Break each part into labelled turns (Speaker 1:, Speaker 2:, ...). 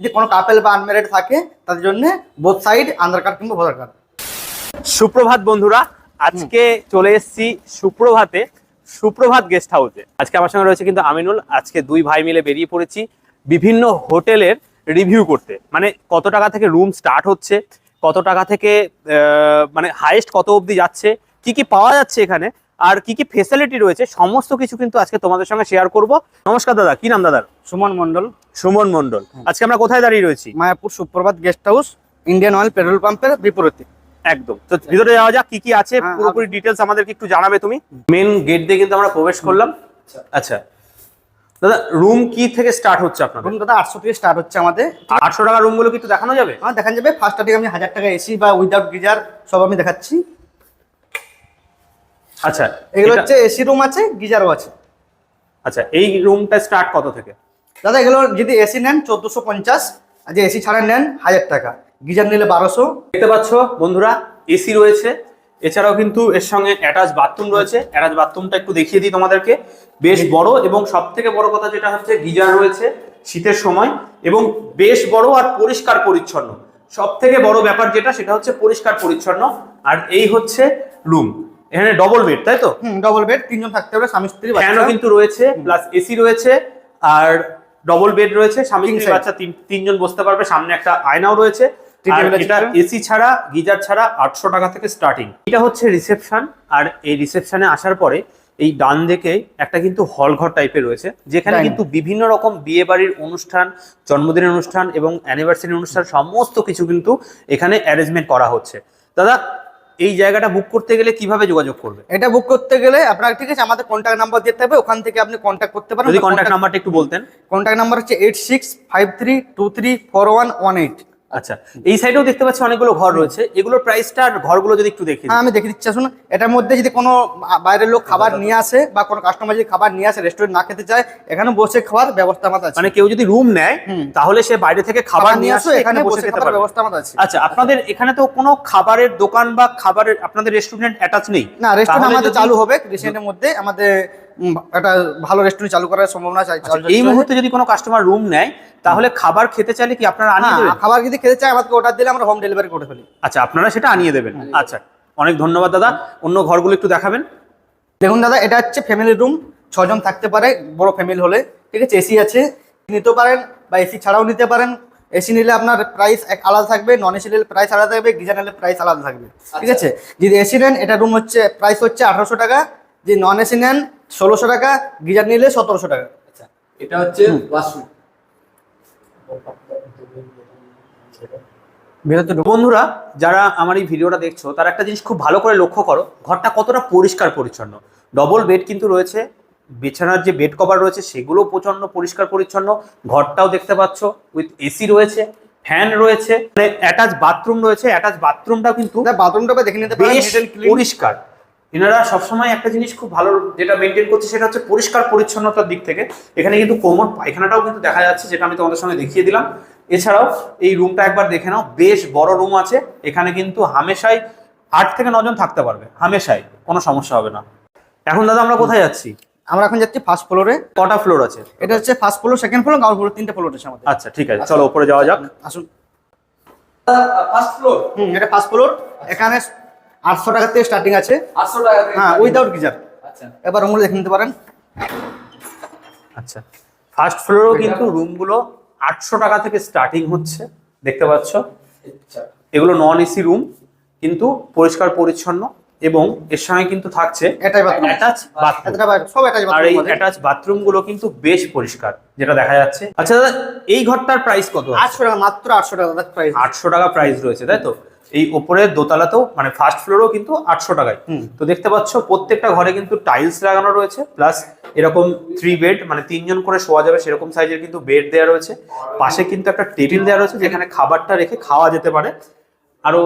Speaker 1: যদি কোনো কাপেল বা আনম্যারিড থাকে, তাদের জন্য বোথ সাইড আধার কার্ড কিংবা ভোটার কার্ড
Speaker 2: সুপ্রভাত বন্ধুরা, আজকে চলে এসেছি সুপ্রভাতে, সুপ্রভাত গেস্ট হাউসে আজকে আমার সঙ্গে রয়েছে কিন্তু আমিনুল। আজকে দুই ভাই মিলে বেরিয়ে পড়েছি বিভিন্ন হোটেলের রিভিউ করতে। মানে কত টাকা থেকে রুম স্টার্ট হচ্ছে, কত টাকা থেকে মানে হাইয়েস্ট কত অবধি যাচ্ছে, কি কি পাওয়া যাচ্ছে এখানে আর কি কি ফেসিলিটি রয়েছে সমস্ত কিছু কিন্তু আজকে তোমাদের সঙ্গে শেয়ার করব। নমস্কার দাদা কি নাম দাদার?
Speaker 1: সুমন মন্ডল
Speaker 2: সুমন মন্ডল আজকে আমরা কোথায় দাঁড়িয়ে রয়েছি?
Speaker 1: Mayapur Suprabhat guest house Indian Oil petrol পাম্পের বিপরীতে।
Speaker 2: একদম। তো ভিতরে যাওয়া যাক কি কি আছে
Speaker 1: হ্যাঁ,
Speaker 2: পুরোপুরি ডিটেলস আমাদেরকে একটু জানাবে তুমি। মেন গেট দিয়ে কিন্তু আমরা প্রবেশ করলাম। আচ্ছা। দাদা রুম কি থেকে স্টার্ট হচ্ছে আপনার
Speaker 1: রুম দাদা আটশো থেকে স্টার্ট হচ্ছে আমাদের।
Speaker 2: আটশো টাকা রুমগুলো কি একটু দেখানো যাবে?
Speaker 1: আমার দেখানো যাবে। ফার্স্ট স্টার্টিং আমি হাজার টাকা এসি বা উইদাউট গিজার সব আমি দেখাচ্ছি।
Speaker 2: আচ্ছা
Speaker 1: এগুলো হচ্ছে এসি রুম আছে গিজারও আছে।
Speaker 2: আচ্ছা এই রুমটা স্টার্ট কত থেকে?
Speaker 1: দাদা এগুলো যদি এসি নেন চোদ্দোশো পঞ্চাশ আর যে এসি ছাড়া নেন হাজার টাকা। গিজার নিলে বারোশো।
Speaker 2: দেখতে পাচ্ছ বন্ধুরা এসি রয়েছে। এছাড়াও কিন্তু এর সঙ্গে অ্যাটাচ বাথরুম রয়েছে। অ্যাটাচ বাথরুমটা একটু দেখিয়ে দিই তোমাদেরকে। বেশ বড় এবং সব থেকে বড় কথা যেটা হচ্ছে গিজার রয়েছে শীতের সময় এবং বেশ বড় আর পরিষ্কার পরিচ্ছন্ন। সব থেকে বড় ব্যাপার যেটা সেটা হচ্ছে পরিষ্কার পরিচ্ছন্ন। আর এই হচ্ছে রুম এখানে ডবল বেড তাই তো?
Speaker 1: হুম ডবল বেড তিনজন থাকতে হবে স্বামী স্ত্রী
Speaker 2: ফ্যানও কিন্তু রয়েছে? প্লাস এসি রয়েছে আর ডবল বেড রয়েছে স্বামী স্ত্রী বাচ্চা তিনজন বসতে পারবে সামনে একটা আয়নাও রয়েছে। এটা এসি ছাড়া গিজার ছাড়া আটশো টাকা থেকে স্টার্টিং এটা হচ্ছে রিসেপশন আর এই রিসেপশনে আসার পরে এই ডান দিকে একটা কিন্তু হল ঘর টাইপের রয়েছে যেখানে কিন্তু বিভিন্ন রকম বিয়ে বাড়ির অনুষ্ঠান জন্মদিনের অনুষ্ঠান এবং অ্যানিভার্সারি অনুষ্ঠান সমস্ত কিছু কিন্তু এখানে অ্যারেঞ্জমেন্ট করা হচ্ছে। দাদা এই জায়গাটা বুক করতে গেলে কীভাবে যোগাযোগ করবে?
Speaker 1: এটা বুক করতে গেলে আপনার ঠিক আছে আমাদের কন্ট্যাক্ট নাম্বার দিতে হবে ওখান থেকে আপনি কন্ট্যাক্ট করতে পারেন।
Speaker 2: যদি কন্ট্যাক্ট নাম্বারটা একটু বলতেন।
Speaker 1: কন্ট্যাক্ট নাম্বার হচ্ছে eight six five three two three four one one eight
Speaker 2: আচ্ছা এই সাইডেও দেখতে পাচ্ছি অনেকগুলো ঘর রয়েছে। এগুলোর প্রাইসটা আর ঘরগুলো যদি একটু দেখি
Speaker 1: হ্যাঁ আমি দেখে দিচ্ছি আসুন। এটার মধ্যে যদি কোনো বাইরের লোক খাবার নিয়ে আসে বা কোনো কাস্টমার যদি খাবার নিয়ে আসে রেস্টুরেন্ট না খেতে চায় এখানে বসে খাওয়ার ব্যবস্থা আমাদের আছে।
Speaker 2: মানে কেউ যদি রুম নেয়। তাহলে সে বাইরে থেকে খাবার নিয়ে আসে এখানে বসে খেতে পারবে।
Speaker 1: ব্যবস্থা আমাদের আছে।
Speaker 2: আচ্ছা আপনাদের এখানে তো কোনো খাবারের দোকান বা খাবারের আপনাদের রেস্টুরেন্ট অ্যাটাচ নেই।
Speaker 1: না রেস্টুরেন্ট আমাদের চালু হবে রিসেন্টের মধ্যে আমাদের একটা ভালো রেস্টুরেন্ট চালু করার সম্ভাবনা চাই
Speaker 2: আচ্ছা, এই মুহূর্তে যদি কোনো কাস্টমার রুম নেয় তাহলে খাবার খেতে চাইলে কি আপনারা আনিয়ে দেবেন?
Speaker 1: হ্যাঁ, খাবার যদি খেতে চায় আমাদেরকে অর্ডার দিলে আমরা হোম ডেলিভারি করে ফেলি।
Speaker 2: আচ্ছা আপনারা সেটা আনিয়ে দেবেন। আচ্ছা অনেক ধন্যবাদ দাদা। অন্য ঘরগুলো একটু দেখাবেন।
Speaker 1: দেখুন দাদা এটা হচ্ছে ফ্যামিলি রুম ছজন থাকতে পারে বড় ফ্যামিলি হলে। ঠিক আছে এসি আছে। নিতে পারেন বা এসি ছাড়াও নিতে পারেন। এসি নিলে আপনার প্রাইস এক আলাদা থাকবে নন এসি নিলে প্রাইস আলাদা থাকবে গিজার নিলে প্রাইস আলাদা থাকবে। ঠিক আছে? যদি এসি নেন এটা রুম হচ্ছে প্রাইস হচ্ছে আঠারোশো টাকা। যদি নন এসি নেন ষোলোশো টাকা গিজার নিলে সতেরোশো টাকা।
Speaker 3: আচ্ছা এটা হচ্ছে ওয়াশরুম
Speaker 2: বন্ধুরা যারা আমার এই ভিডিওটা দেখছ তারা একটা জিনিস খুব ভালো করে লক্ষ্য করো ঘরটা কতটা পরিষ্কার পরিচ্ছন্ন। ডবল বেড কিন্তু রয়েছে বিছানার যে বেড কভার রয়েছে সেগুলো প্রচণ্ড পরিষ্কার পরিচ্ছন্ন। ঘরটাও দেখতে পাচ্ছ উইথ এসি রয়েছে ফ্যান রয়েছে মানে অ্যাটাচ বাথরুম রয়েছে অ্যাটাচ বাথরুমটাও কিন্তু
Speaker 1: বাথরুমটা দেখে নিতে।
Speaker 2: পরিষ্কার। এনারা সবসময় একটা জিনিস খুব ভালো যেটা মেনটেন করছে সেটা হচ্ছে পরিষ্কার পরিচ্ছন্নতার দিক থেকে। এখানে কিন্তু কোমর পায়খানাটাও কিন্তু দেখা যাচ্ছে যেটা আমি তোমাদের সঙ্গে দেখিয়ে দিলাম। এছাড়াও এই রুমটা একবার দেখে নাও বেশ বড় রুম আছে। এখানে কিন্তু হামেশাই আট থেকে নজন থাকতে পারবে হামেশাই কোনো সমস্যা হবে না। এখন দাদা আমরা কোথায় যাচ্ছি?
Speaker 1: আমরা এখন যাচ্ছি ফার্স্ট ফ্লোরে
Speaker 2: কটা ফ্লোর আছে?
Speaker 1: এটা হচ্ছে first floor second floor ground floor তিনটে ফ্লোর আছে আমাদের।
Speaker 2: আচ্ছা ঠিক আছে চলো উপরে যাওয়া যাক।
Speaker 1: আসুন।
Speaker 3: ফার্স্ট ফ্লোর
Speaker 1: হুম এটা ফার্স্ট ফ্লোর এখানে আটশো টাকা থেকে স্টার্টিং আছে।
Speaker 3: আটশো টাকা
Speaker 1: হ্যাঁ উইদাউট গিজার।
Speaker 3: আচ্ছা।
Speaker 1: এবার রুমগুলো দেখে নিতে পারেন।
Speaker 2: আচ্ছা। ফার্স্ট ফ্লোরেও কিন্তু রুমগুলো আটশো টাকা থেকে স্টার্টিং হচ্ছে দেখতে পাচ্ছ?
Speaker 3: আচ্ছা।
Speaker 2: এগুলো নন এসি রুম কিন্তু পরিষ্কার পরিচ্ছন্ন এবং এর সঙ্গে কিন্তু থাকছে অ্যাটাচ বাথরুম
Speaker 1: সব এটাই
Speaker 2: আর এই অ্যাটাচ বাথরুমগুলো কিন্তু বেশ পরিষ্কার যেটা দেখা যাচ্ছে। আচ্ছা দাদা এই ঘরটার প্রাইস কত
Speaker 1: আটশো টাকা মাত্র আটশো টাকা প্রাইস
Speaker 2: আটশো টাকা প্রাইস রয়েছে তাই তো? এই ওপরের দোতলাতেও মানে ফার্স্ট ফ্লোরেও কিন্তু আটশো টাকায়। তো দেখতে পাচ্ছ প্রত্যেকটা ঘরে কিন্তু টাইলস লাগানো রয়েছে প্লাস এরকম থ্রি বেড মানে তিনজন করে শোয়া যাবে সেরকম সাইজের কিন্তু বেড দেওয়া রয়েছে। পাশে কিন্তু একটা টেবিল দেওয়া রয়েছে যেখানে খাবারটা রেখে খাওয়া যেতে পারে। আরও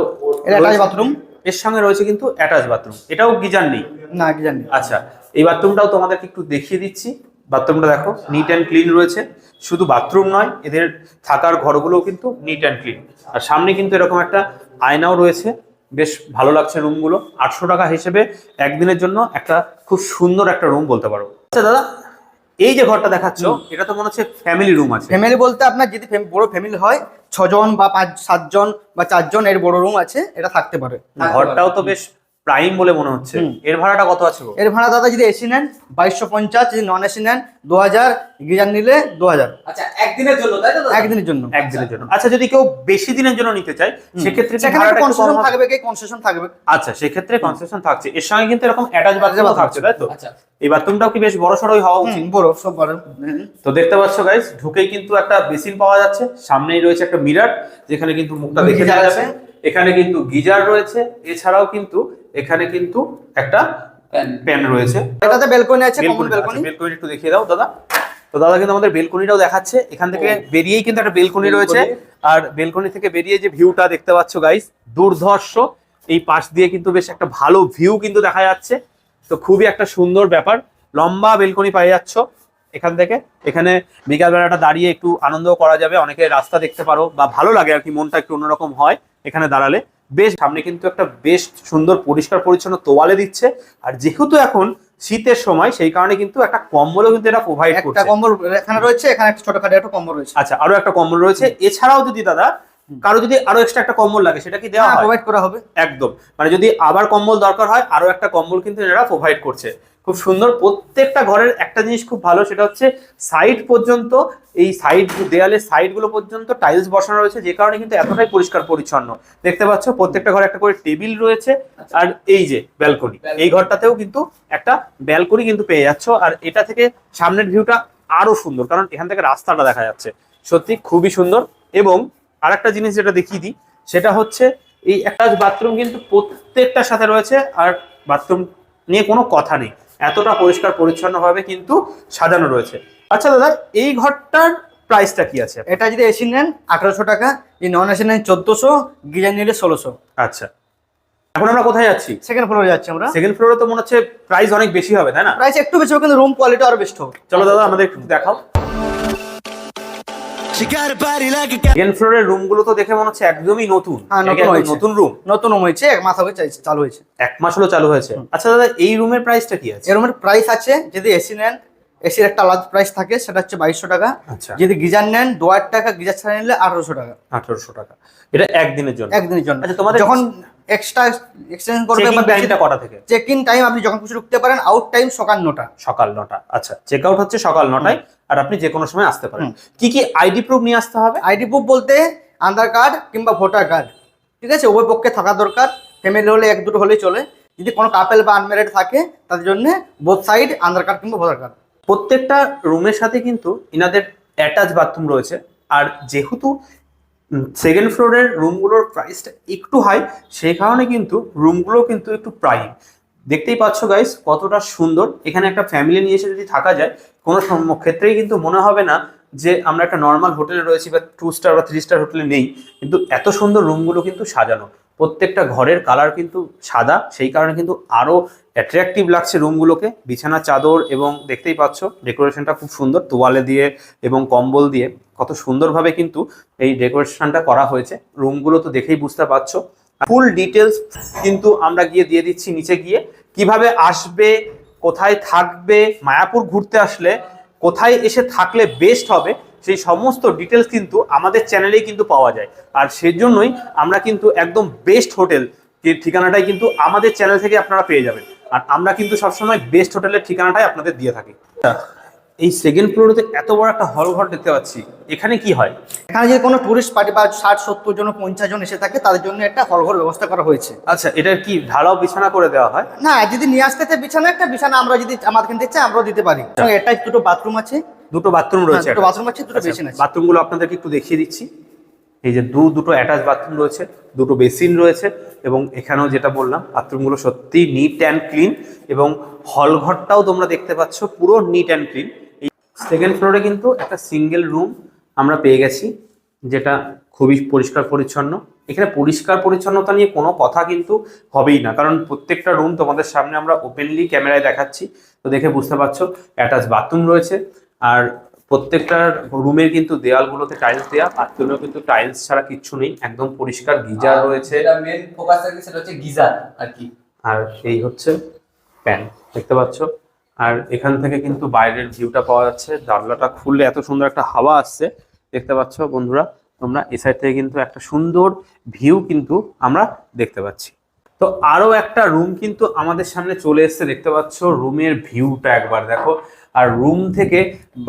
Speaker 1: বাথরুম
Speaker 2: এর সঙ্গে রয়েছে কিন্তু অ্যাটাচ বাথরুম এটাও গিজার নেই
Speaker 1: না কি জানি
Speaker 2: আচ্ছা এই বাথরুমটাও তোমাদেরকে একটু দেখিয়ে দিচ্ছি। বাথরুমটা দেখো নিট অ্যান্ড ক্লিন রয়েছে। শুধু বাথরুম নয় এদের থাকার ঘরগুলোও কিন্তু নিট অ্যান্ড ক্লিন আর সামনে কিন্তু এরকম একটা আয়নাও রয়েছে। বেশ ভালো লাগছে রুমগুলো আটশো টাকা হিসেবে একদিনের জন্য একটা খুব সুন্দর একটা রুম বলতে পারো। আচ্ছা দাদা এই যে ঘরটা দেখাচ্ছ এটা তো মনে হচ্ছে ফ্যামিলি রুম আছে।
Speaker 1: ফ্যামিলি বলতে আপনার যদি বড় ফ্যামিলি হয় ছজন বা পাঁচ সাতজন বা চারজন এর বড় রুম আছে এটা থাকতে পারে।
Speaker 2: ঘরটাও তো বেশ প্রাইম বলে মনে হচ্ছে। এর ভাড়াটা কত আছে
Speaker 1: এর ভাড়া দাদা যদি এসি নেন বাইশশো পঞ্চাশ যদি নন এসি নেন দু হাজার গিজার নিলে দু হাজার।
Speaker 3: আচ্ছা একদিনের জন্য তাই তো
Speaker 1: একদিনের জন্য।
Speaker 2: একদিনের জন্য। আচ্ছা যদি কেউ বেশি দিনের জন্য নিতে চায় সেক্ষেত্রে
Speaker 1: কনসেশন থাকবে কি কনসেশন থাকবে?
Speaker 2: আচ্ছা সেক্ষেত্রে কনসেশন থাকছে। এর সঙ্গে কিন্তু এরকম অ্যাটাচ বাথরুম থাকছে তাই তো?
Speaker 3: আচ্ছা।
Speaker 2: এই বাথরুমটাও কি বেশ বড় সড়ই হওয়া উচিত?
Speaker 1: হুম, বড় সব বড়।
Speaker 2: তো দেখতে পাচ্ছ গাইস ঢুকেই কিন্তু একটা বেসিন পাওয়া যাচ্ছে। সামনেই রয়েছে একটা মিরার যেখানে কিন্তু মুখটা দেখে যাওয়া যাবে এখানে কিন্তু গিজার রয়েছে। এছাড়াও কিন্তু এখানে কিন্তু একটা প্যান রয়েছে।
Speaker 1: এটাতে বেলকনি আছে কমন
Speaker 2: বেলকনি
Speaker 1: বেলকনি
Speaker 2: বেলকনি একটু দেখিয়ে দাও দাদা। তো দাদা কিন্তু আমাদের বেলকনিটাও দেখাচ্ছে। এখান থেকে বেরিয়েই কিন্তু একটা বেলকনি রয়েছে। আর বেলকনি থেকে বেরিয়ে যে ভিউটা দেখতে পাচ্ছ গাইস দুর্ধর্ষ। এই পাশ দিয়ে কিন্তু বেশ একটা ভালো ভিউ কিন্তু দেখা যাচ্ছে। তো খুবই একটা সুন্দর ব্যাপার। লম্বা বেলকনি পাই যাচ্ছ। এখান থেকে এখানে বিকাল বেলাটা দাঁড়িয়ে একটু আনন্দ করা যাবে। অনেকে রাস্তা দেখতে পারো বা ভালো লাগে আর কি মনটা একটু অন্যরকম হয় এখানে দাঁড়ালে। বেশ সামনে কিন্তু একটা বেশ সুন্দর পরিষ্কার পরিচ্ছন্ন তোয়ালে দিচ্ছে। আর যেহেতু এখন শীতের সময় সেই কারণে কিন্তু একটা কম্বলও কিন্তু এটা প্রোভাইড করছে।
Speaker 1: একটা কম্বল এখানে রয়েছে এখানে একটা ছোটখাটো একটা কম্বল রয়েছে।
Speaker 2: আচ্ছা আরও একটা কম্বল রয়েছে। এছাড়াও যদি দাদা কারও যদি আরও এক্সট্রা একটা কম্বল লাগে সেটা কি দেওয়া হয়
Speaker 1: প্রোভাইড করা হবে।
Speaker 2: একদম। মানে যদি আবার কম্বল দরকার হয় আরও একটা কম্বল কিন্তু এরা প্রোভাইড করছে। খুব সুন্দর। প্রত্যেকটা ঘরের একটা জিনিস খুব ভালো সেটা হচ্ছে সাইড পর্যন্ত এই সাইড দেয়ালের সাইডগুলো পর্যন্ত টাইলস বসানো রয়েছে যে কারণে কিন্তু এতটাই পরিষ্কার পরিচ্ছন্ন। দেখতে পাচ্ছ প্রত্যেকটা ঘরে একটা করে টেবিল রয়েছে আর এই যে ব্যালকনি এই ঘরটাতেও কিন্তু একটা ব্যালকনি কিন্তু পেয়ে যাচ্ছ আর এটা থেকে সামনের ভিউটা আরও সুন্দর কারণ এখান থেকে রাস্তাটা দেখা যাচ্ছে। সত্যি খুবই সুন্দর। এবং আরেকটা জিনিস যেটা দেখিয়ে দিই সেটা হচ্ছে এই একটা বাথরুম কিন্তু প্রত্যেকটার সাথে রয়েছে আর বাথরুম নিয়ে কোনো কথা নেই। এতটা পরিষ্কার পরিচ্ছন্নভাবে কিন্তু সাজানো রয়েছে। আচ্ছা দাদা এই ঘরটার প্রাইসটা কি আছে?
Speaker 1: এটা যদি এসি নেন আঠারোশো টাকা। এই নন এসি নেন চোদ্দশো। গিজার নিলে ষোলোশো।
Speaker 2: আচ্ছা। এখন আমরা কোথায় যাচ্ছি?
Speaker 1: সেকেন্ড ফ্লোরে যাচ্ছি আমরা।
Speaker 2: সেকেন্ড ফ্লোরে তো মনে হচ্ছে প্রাইস অনেক বেশি হবে তাই না?
Speaker 1: প্রাইস একটু বেশি হবে, কিন্তু রুম কোয়ালিটি আরও বেস্ট হবে।
Speaker 2: চলো দাদা আমাদের একটু দেখাও। ফ্লোরের তো দেখে মনে হচ্ছে একদমই নতুন।
Speaker 1: হ্যাঁ, নতুন
Speaker 2: রুম
Speaker 1: নতুন রুম হয়েছে এক মাস হবে চালু হয়েছে।
Speaker 2: এক মাস হলো চালু হয়েছে। আচ্ছা দাদা এই রুমের প্রাইসটা কি আছে?
Speaker 1: এর রুমের প্রাইস আছে যদি এসি নেন এসির একটা আলাদা প্রাইস থাকে সেটা হচ্ছে বাইশশো টাকা।
Speaker 2: আচ্ছা।
Speaker 1: যদি গিজার নেন দু হাজার টাকা গিজার ছাড়া নিলে আঠারোশো টাকা।
Speaker 2: আঠারোশো টাকা। এটা একদিনের জন্য।
Speaker 1: একদিনের জন্য।
Speaker 2: আচ্ছা, তোমাদের-
Speaker 1: যখন এক্সট্রা করবে
Speaker 2: টাইমটা কটা থেকে?
Speaker 1: চেক ইন টাইম আপনি যখন খুশি ঢুকতে পারেন আউট টাইম সকাল নটা।
Speaker 2: সকাল নটা। আচ্ছা চেক আউট হচ্ছে সকাল নটায়। আর আপনি যে কোনো সময় আসতে পারেন। কি কি আইডি প্রুফ নিয়ে আসতে হবে?
Speaker 1: আইডি প্রুফ বলতে আধার কার্ড কিংবা ভোটার কার্ড ঠিক আছে? উভয় পক্ষে থাকা দরকার। ফ্যামিলি হলে এক দুটো হলেই চলে। যদি কোনো কাপেল বা আনম্যারিড থাকে তাদের জন্য বোথ সাইড আধার কার্ড কিংবা ভোটার কার্ড।
Speaker 2: প্রত্যেকটা রুমের সাথে কিন্তু ইনাদের অ্যাটাচ বাথরুম রয়েছে। আর যেহেতু সেকেন্ড ফ্লোরের রুমগুলোর প্রাইসটা একটু হাই সেই কারণে কিন্তু রুমগুলো কিন্তু একটু প্রাইম দেখতেই পাচ্ছ গাইস কতটা সুন্দর। এখানে একটা ফ্যামিলি নিয়ে এসে যদি থাকা যায়, কোনো ক্ষেত্রেই কিন্তু মনে হবে না যে আমরা একটা নর্মাল হোটেলে রয়েছি বা টু স্টার বা থ্রি স্টার হোটেলে নেই। কিন্তু এত সুন্দর রুমগুলো কিন্তু সাজানো। প্রত্যেকটা ঘরের কালার কিন্তু সাদা, সেই কারণে কিন্তু আরও অ্যাট্রাকটিভ লাগছে রুমগুলোকে বিছানা চাদর এবং দেখতেই পাচ্ছ ডেকোরেশনটা খুব সুন্দর, তোয়ালে দিয়ে এবং কম্বল দিয়ে। কত সুন্দরভাবে কিন্তু এই ডেকোরেশনটা করা হয়েছে। রুমগুলো তো দেখেই বুঝতে পারছ। ফুল ডিটেলস কিন্তু আমরা গিয়ে দিয়ে দিচ্ছি নিচে গিয়ে। কীভাবে আসবে, কোথায় থাকবে, মায়াপুর ঘুরতে আসলে, কোথায় এসে থাকলে বেস্ট হবে, সেই সমস্ত ডিটেলস কিন্তু আমাদের চ্যানেলেই কিন্তু পাওয়া যায়। আর সেজন্যই আমরা কিন্তু একদম বেস্ট হোটেল ঠিকানাটাই কিন্তু আমাদের চ্যানেল থেকে আপনারা পেয়ে যাবেন। আর আমরা কিন্তু সবসময় বেস্ট হোটেলের ঠিকানাটাই আপনাদের দিয়ে থাকি। এই সেকেন্ড ফ্লোরেতে এত বড় একটা হল ঘর দেখতে পাচ্ছি। এখানে কি হয়?
Speaker 1: এখানে যদি কোনো টুরিস্ট পার্টি বা ষাট সত্তর জন পঞ্চাশ জন এসে থাকে তাদের জন্য একটা হল ঘর ব্যবস্থা করা হয়েছে।
Speaker 2: আচ্ছা এটার কি ঢালাও বিছানা করে দেওয়া হয়?
Speaker 1: না যদি নিয়ে আসতে চায় বিছানা একটা বিছানা আমরা যদি আমাদের কিনতে চাই আমরাও দিতে পারি। এটা দুটো বাথরুম আছে।
Speaker 2: দুটো বাথরুম রয়েছে
Speaker 1: হ্যাঁ, দুটো বাথরুম আছে দুটো বেসিন আছে।
Speaker 2: বাথরুমগুলো আপনাদেরকে একটু দেখিয়ে দিচ্ছি। এই যে দু দুটো অ্যাটাচ বাথরুম রয়েছে দুটো বেসিন রয়েছে এবং এখানেও যেটা বললাম বাথরুমগুলো সত্যি নিট অ্যান্ড ক্লিন এবং হল ঘরটাও তোমরা দেখতে পাচ্ছ পুরো নিট অ্যান্ড ক্লিন সেকেন্ড ফ্লোরে কিন্তু একটা সিঙ্গেল রুম আমরা পেয়ে গেছি যেটা খুবই পরিষ্কার পরিচ্ছন্ন। এখানে পরিষ্কার পরিচ্ছন্নতা নিয়ে কোনো কথা কিন্তু হবেই না কারণ প্রত্যেকটা রুম তোমাদের সামনে আমরা ওপেনলি ক্যামেরায় দেখাচ্ছি। তো দেখে বুঝতে পারছ অ্যাটাচ বাথরুম রয়েছে আর প্রত্যেকটা রুমের কিন্তু দেওয়ালগুলোতে টাইলস দেওয়া বাথরুমেও কিন্তু টাইলস ছাড়া কিচ্ছু নেই একদম পরিষ্কার গিজার রয়েছে।
Speaker 3: মেন ফোকাস সেটা হচ্ছে গিজার আর কি।
Speaker 2: আর এই হচ্ছে প্যান দেখতে পাচ্ছ? আর এখান থেকে কিন্তু বাইরের ভিউটা পাওয়া যাচ্ছে। জানলাটা খুললে এত সুন্দর একটা হাওয়া আসছে। দেখতে পাচ্ছ বন্ধুরা, তোমরা এ সাইড থেকে কিন্তু একটা সুন্দর ভিউ কিন্তু আমরা দেখতে পাচ্ছি। তো আরও একটা রুম কিন্তু আমাদের সামনে চলে এসেছে, দেখতে পাচ্ছ রুমের ভিউটা একবার দেখো। আর রুম থেকে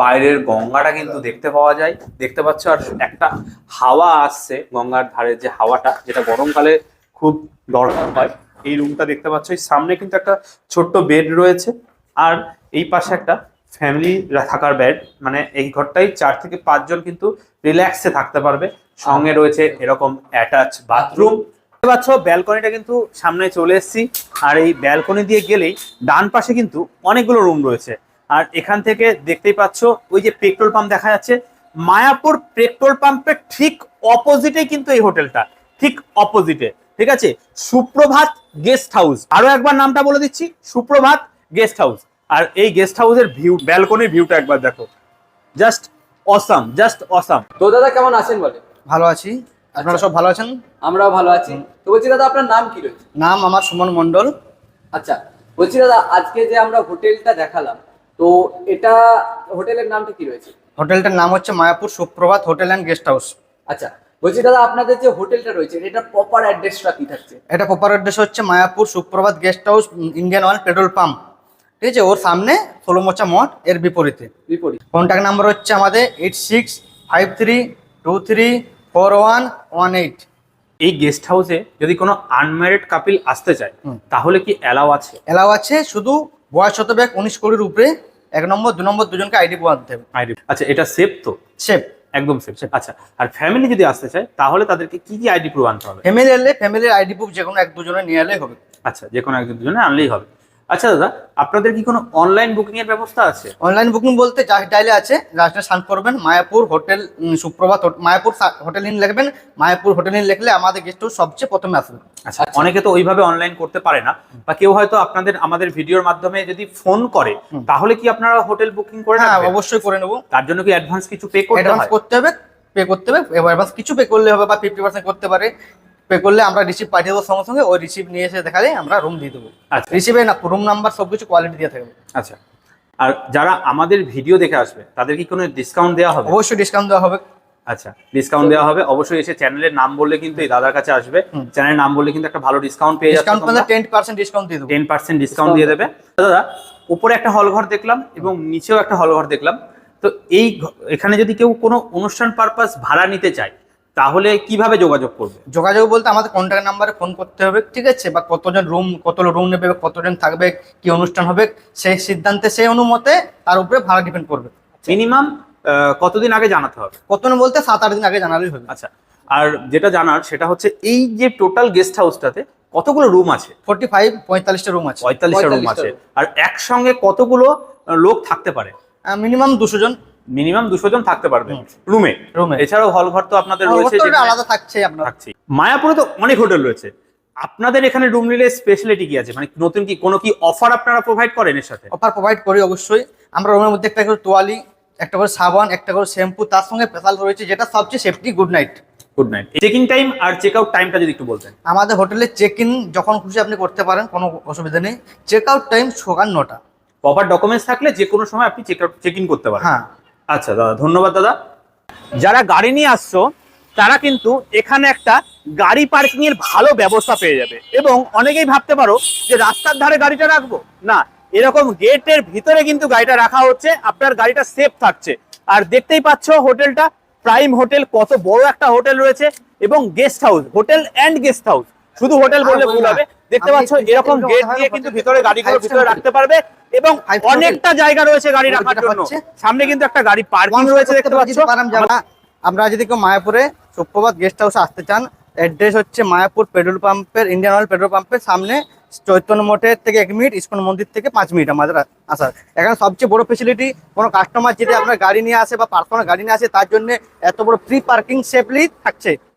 Speaker 2: বাইরের গঙ্গাটা কিন্তু দেখতে পাওয়া যায়। দেখতে পাচ্ছ আর একটা হাওয়া আসছে, গঙ্গার ধারে যে হাওয়াটা, যেটা গরমকালে খুব দরকার হয়। এই রুমটা দেখতে পাচ্ছ। সামনে কিন্তু একটা ছোট্ট বেড রয়েছে। আর এই পাশে একটা ফ্যামিলি থাকার বেড মানে এই ঘরটাই চার থেকে পাঁচজন কিন্তু রিল্যাক্সে থাকতে পারবে। সঙ্গে রয়েছে এরকম অ্যাটাচ বাথরুম পাচ্ছ ব্যালকনিটা কিন্তু সামনে চলে এসেছি। আর এই ব্যালকনি দিয়ে গেলেই ডান পাশে কিন্তু অনেকগুলো রুম রয়েছে। আর এখান থেকে দেখতেই পাচ্ছ, ওই যে পেট্রোল পাম্প দেখা যাচ্ছে। মায়াপুর পেট্রোল পাম্পের ঠিক অপোজিটে কিন্তু এই হোটেলটা ঠিক অপোজিটে ঠিক আছে? সুপ্রভাত গেস্ট হাউস আরও একবার নামটা বলে দিচ্ছি, সুপ্রভাত গেস্ট হাউস আর এই গেস্ট হাউসের ভিউ ব্যালকনির ভিউটা একবার দেখো। জাস্ট অসাম জাস্ট অসাম
Speaker 3: তো দাদা কেমন আছেন বলে
Speaker 1: ভালো আছি। আপনারা সব ভালো আছেন?
Speaker 3: আমরাও ভালো আছি। তো বলছি দাদা আপনার নাম কি রয়েছে?
Speaker 1: নাম আমার সুমন মণ্ডল।
Speaker 3: আচ্ছা বলছি দাদা আজকে যে আমরা হোটেলটা দেখালাম তো এটা হোটেলের নামটা কি রয়েছে?
Speaker 1: হোটেলটার নাম হচ্ছে মায়াপুর সুপ্রভাত হোটেল অ্যান্ড গেস্ট হাউস।
Speaker 3: আচ্ছা বলছি দাদা আপনাদের যে হোটেলটা রয়েছে এটা প্রপার অ্যাড্রেসটা কি থাকছে?
Speaker 1: এটা প্রপার অ্যাড্রেস হচ্ছে Mayapur Suprabhat guest house Indian Oil petrol pump ঠিক আছে ওর সামনে ষোলো ষোলোমোচা মঠ এর বিপরীতে।
Speaker 3: বিপরীত।
Speaker 1: কন্ট্যাক্ট নাম্বার হচ্ছে আমাদের eight six five three two three four one one eight
Speaker 2: এই গেস্ট হাউসে যদি কোনো আনম্যারিড কাপিল আসতে চায়। তাহলে কি অ্যালাউ আছে?
Speaker 1: এলাও আছে শুধু বয়স হতে হবে উনিশ কোটির উপরে এক নম্বর দু নম্বর দুজনকে আইডি বাঁধতে হবে।
Speaker 2: আইডি আচ্ছা এটা সেফ তো?
Speaker 1: সেফ
Speaker 2: একদম সেফ আচ্ছা আর ফ্যামিলি যদি আসতে চায় তাহলে তাদেরকে কি কি আইডি প্রুফ আনতে হবে?
Speaker 1: ফ্যামিলি এলে ফ্যামিলির আইডি প্রুফ যে কোনো এক দুজনে নিয়ে এলেই হবে।
Speaker 2: আচ্ছা যে কোনো একজন দুজনে আনলেই হবে। আচ্ছা দাদা আপনাদের কি কোনো অনলাইন বুকিং এর ব্যবস্থা আছে?
Speaker 1: অনলাইন বুকিং বলতে যা ডাইলে আছে লাস্টে সার্চ করবেন মায়াপুর হোটেল সুপ্রভাত মায়াপুর হোটেল ইন লিখবেন মায়াপুর হোটেল ইন লিখলে আমাদের গেস্ট হাউস সবচেয়ে প্রথমে আসবে।
Speaker 2: আচ্ছা অনেকে তো ওইভাবে অনলাইন করতে পারে না বা কেউ হয়তো আপনাদের আমাদের ভিডিওর মাধ্যমে যদি ফোন করে তাহলে কি আপনারা হোটেল বুকিং করে
Speaker 1: হ্যাঁ অবশ্যই করে নেব।
Speaker 2: তার জন্য কি অ্যাডভান্স কিছু পে করতে
Speaker 1: অ্যাডভান্স করতে হবে পে করতে হবে এবার অ্যাডভান্স কিছু পে করলে হবে বা ফিফটি পার্সেন্ট করতে পারে। পে করলে আমরা রিসিভ পাঠিয়ে দেবো সঙ্গে সঙ্গে ওই রিসিভ নিয়ে এসে দেখালে আমরা রুম দিয়ে দেবো।
Speaker 2: আচ্ছা।
Speaker 1: রিসিভে না রুম নাম্বার সব কিছু কোয়ালিটি দিয়ে থাকবে
Speaker 2: আচ্ছা। আর যারা আমাদের ভিডিও দেখে আসবে তাদের কি কোনো ডিসকাউন্ট দেওয়া হবে?
Speaker 1: অবশ্যই ডিসকাউন্ট দেওয়া হবে।
Speaker 2: আচ্ছা ডিসকাউন্ট দেওয়া হবে। অবশ্যই এসে চ্যানেলের নাম বললে কিন্তু এই দাদার কাছে আসবে। চ্যানেলের নাম বললে কিন্তু একটা ভালো ডিসকাউন্ট পেয়ে যাচ্ছে
Speaker 1: ডিসকাউন্ট টেন পার্সেন্ট ডিসকাউন্ট দিয়ে দেবো।
Speaker 2: টেন পার্সেন্ট ডিসকাউন্ট দিয়ে দেবে। দাদা উপরে একটা হল ঘর দেখলাম এবং নিচেও একটা হল ঘর দেখলাম। তো এই এখানে যদি কেউ কোনো অনুষ্ঠান পারপাস ভাড়া নিতে চায় তাহলে কীভাবে যোগাযোগ করবে?
Speaker 1: যোগাযোগ বলতে আমাদের কন্ট্যাক্ট নাম্বারে ফোন করতে হবে ঠিক আছে? বা কতজন রুম কত রুম নেবে কতজন থাকবে কি অনুষ্ঠান হবে সেই সিদ্ধান্তে সেই অনুমতে তার উপরে ভাড়া ডিপেন্ড করবে।
Speaker 2: মিনিমাম কতদিন আগে জানাতে হবে?
Speaker 1: কতজন বলতে সাত আট দিন আগে জানালেই হবে।
Speaker 2: আচ্ছা আর যেটা জানার সেটা হচ্ছে এই যে টোটাল গেস্ট হাউসটাতে কতগুলো রুম আছে?
Speaker 1: ফোর্টি ফাইভ পঁয়তাল্লিশটা রুম আছে।
Speaker 2: পঁয়তাল্লিশটা রুম আছে। আর একসঙ্গে কতগুলো লোক থাকতে পারে?
Speaker 1: মিনিমাম দুশো জন।
Speaker 2: মিনিমাম দুশো জন থাকতে পারবে। রুমে।
Speaker 1: রুমে।
Speaker 2: এছাড়াও হল ঘর তো আপনাদের রয়েছে
Speaker 1: আলাদা থাকছে আপনার।
Speaker 2: থাকছি। মায়াপুরে তো অনেক হোটেল রয়েছে। আপনাদের এখানে রুম নিলে স্পেশালিটি কি আছে? মানে নতুন কি কোনো কি অফার আপনারা প্রোভাইড করেন এর সাথে?
Speaker 1: অফার প্রোভাইড করি অবশ্যই। আমরা রুমের মধ্যে একটা করে তোয়ালি একটা করে সাবান একটা করে শ্যাম্পু তার সঙ্গে স্পেশাল রয়েছে যেটা সবচেয়ে safety good night
Speaker 2: good night checking time আর চেক আউট টাইমটা যদি একটু বলতেন।
Speaker 1: আমাদের হোটেলে চেক ইন যখন খুশি আপনি করতে পারেন কোনো অসুবিধা নেই। চেক আউট টাইম সকাল নটা।
Speaker 2: প্রপার ডকুমেন্টস থাকলে যে কোনো সময় আপনি চেক আউট চেক ইন করতে পারেন।
Speaker 1: হ্যাঁ।
Speaker 2: আচ্ছা দাদা ধন্যবাদ দাদা। যারা গাড়ি নিয়ে আসছো তারা কিন্তু এখানে একটা গাড়ি পার্কিং এর ভালো ব্যবস্থা পেয়ে যাবে। এবং অনেকেই ভাবতে পারো যে রাস্তার ধারে গাড়িটা রাখব। না এরকম গেটের ভিতরে কিন্তু গাড়িটা রাখা হচ্ছে আপনার গাড়িটা সেফ থাকছে। আর দেখতেই পাচ্ছ হোটেলটা প্রাইম হোটেল কত বড় একটা হোটেল রয়েছে এবং guest house hotel and guest house শুধু হোটেল বললে ভুল হবে। দেখতে পাচ্ছ এরকম গেট দিয়ে কিন্তু ভিতরে গাড়িগুলো ভিতরে রাখতে পারবে এবং অনেকটা জায়গা রয়েছে গাড়ি রাখার জন্য। সামনে কিন্তু একটা গাড়ি পার্কিং রয়েছে দেখতে পাচ্ছ।
Speaker 1: আমরা আমরা যদি কেউ মায়াপুরে সুপ্রভাত গেস্ট হাউসে আসতে চান অ্যাড্রেস হচ্ছে মায়াপুর পেট্রোল পাম্পের ইন্ডিয়ান অয়েল পেট্রোল পাম্পের সামনে চৈতন্য মোটের থেকে এক মিনিট ইস্কন মন্দির থেকে পাঁচ মিনিট আমাদের আসার। এখানে সবচেয়ে বড় ফেসিলিটি কোনো কাস্টমার যদি আপনার গাড়ি নিয়ে আসে বা পার্সোনাল গাড়ি নিয়ে আসে তার জন্য এত বড় ফ্রি পার্কিং সেফলি থাকছে।